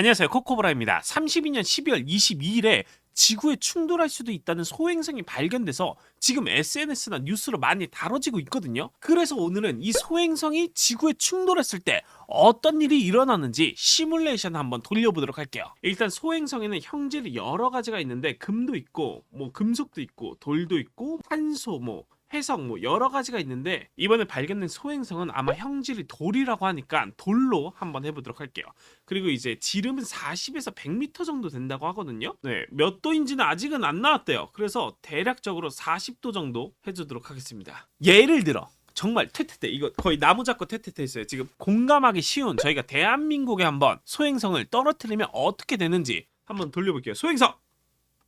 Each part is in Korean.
안녕하세요. 코코브라입니다. 32년 12월 22일에 지구에 충돌할 수도 있다는 소행성이 발견돼서 지금 SNS나 뉴스로 많이 다뤄지고 있거든요. 그래서 오늘은 이 소행성이 지구에 충돌했을 때 어떤 일이 일어나는지 시뮬레이션 한번 돌려보도록 할게요. 일단 소행성에는 형질이 여러 가지가 있는데 금도 있고 뭐 금속도 있고 돌도 있고 탄소 뭐 해성 뭐 여러 가지가 있는데 이번에 발견된 소행성은 아마 형질이 돌이라고 하니까 돌로 한번 해보도록 할게요. 그리고 이제 지름은 40에서 100m 정도 된다고 하거든요. 네, 몇 도인지는 아직은 안 나왔대요. 그래서 대략적으로 40도 정도 해주도록 하겠습니다. 예를 들어 정말 퇴퇴퇴 이거 거의 나무 잡고 퇴퇴퇴 했어요. 지금 공감하기 쉬운 저희가 대한민국에 한번 소행성을 떨어뜨리면 어떻게 되는지 한번 돌려볼게요. 소행성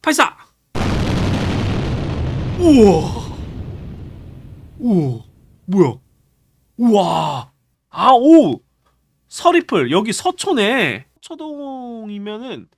발사. 우와. 오, 뭐야? 우와. 아, 오. 서리풀 여기 서초네. 서초동이면은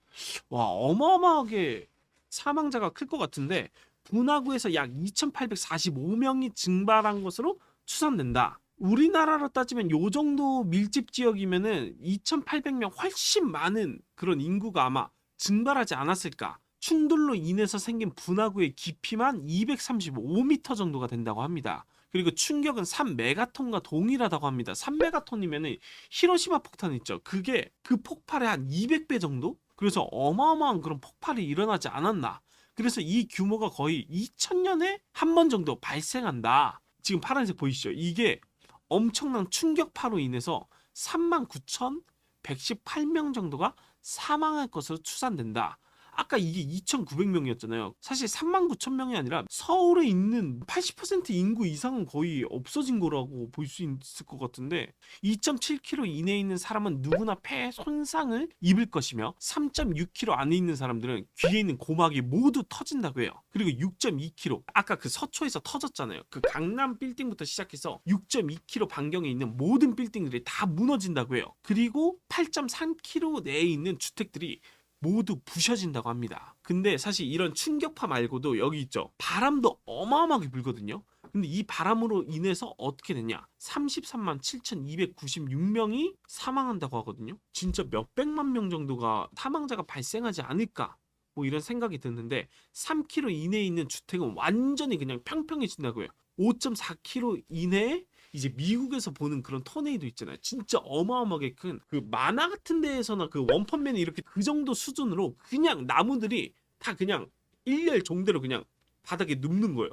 와 어마어마하게 사망자가 클 것 같은데 분화구에서 약 2,845명이 증발한 것으로 추산된다. 우리나라로 따지면 요 정도 밀집 지역이면은 2,800명 훨씬 많은 그런 인구가 아마 증발하지 않았을까. 충돌로 인해서 생긴 분화구의 깊이만 235m 정도가 된다고 합니다. 그리고 충격은 3메가톤과 동일하다고 합니다. 3메가톤이면은 히로시마 폭탄 있죠. 그게 그 폭발의 한 200배 정도? 그래서 어마어마한 그런 폭발이 일어나지 않았나. 그래서 이 규모가 거의 2000년에 한 번 정도 발생한다. 지금 파란색 보이시죠? 이게 엄청난 충격파로 인해서 39,118명 정도가 사망할 것으로 추산된다. 아까 이게 2,900명이었잖아요. 사실 39,000명이 아니라 서울에 있는 80% 인구 이상은 거의 없어진 거라고 볼 수 있을 것 같은데 2.7km 이내에 있는 사람은 누구나 폐 손상을 입을 것이며 3.6km 안에 있는 사람들은 귀에 있는 고막이 모두 터진다고 해요. 그리고 6.2km 아까 그 서초에서 터졌잖아요. 그 강남 빌딩부터 시작해서 6.2km 반경에 있는 모든 빌딩들이 다 무너진다고 해요. 그리고 8.3km 내에 있는 주택들이 모두 부셔진다고 합니다. 근데 사실 이런 충격파 말고도 여기 있죠. 바람도 어마어마하게 불거든요. 근데 이 바람으로 인해서 어떻게 되냐? 33만 7,296명이 사망한다고 하거든요. 진짜 몇백만 명 정도가 사망자가 발생하지 않을까? 뭐 이런 생각이 드는데 3km 이내에 있는 주택은 완전히 그냥 평평해진다고요. 5.4km 이내에 이제 미국에서 보는 그런 토네이도 있잖아요. 진짜 어마어마하게 큰 그 만화 같은 데에서나 그 원펀맨이 이렇게 그 정도 수준으로 그냥 나무들이 다 그냥 일렬 종대로 그냥 바닥에 눕는 거예요.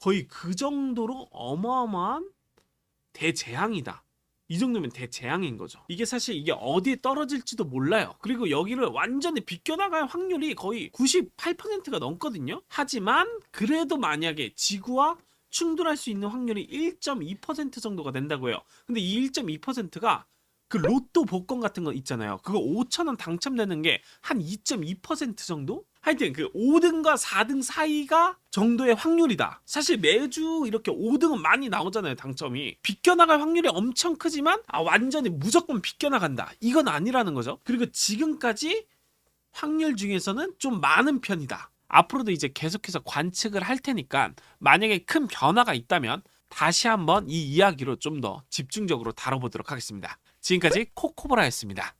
거의 그 정도로 어마어마한 대재앙이다. 이 정도면 대재앙인 거죠. 이게 사실 이게 어디에 떨어질지도 몰라요. 그리고 여기를 완전히 비껴나갈 확률이 거의 98%가 넘거든요. 하지만 그래도 만약에 지구와 충돌할 수 있는 확률이 1.2% 정도가 된다고 해요. 근데 이 1.2%가 그 로또 복권 같은 거 있잖아요. 그거 5천 원 당첨되는 게 한 2.2% 정도? 하여튼 그 5등과 4등 사이가 정도의 확률이다. 사실 매주 이렇게 5등은 많이 나오잖아요, 당첨이. 비껴나갈 확률이 엄청 크지만 아 완전히 무조건 비껴나간다. 이건 아니라는 거죠. 그리고 지금까지 확률 중에서는 좀 많은 편이다. 앞으로도 이제 계속해서 관측을 할 테니까 만약에 큰 변화가 있다면 다시 한번 이 이야기로 좀 더 집중적으로 다뤄보도록 하겠습니다. 지금까지 코코보라였습니다.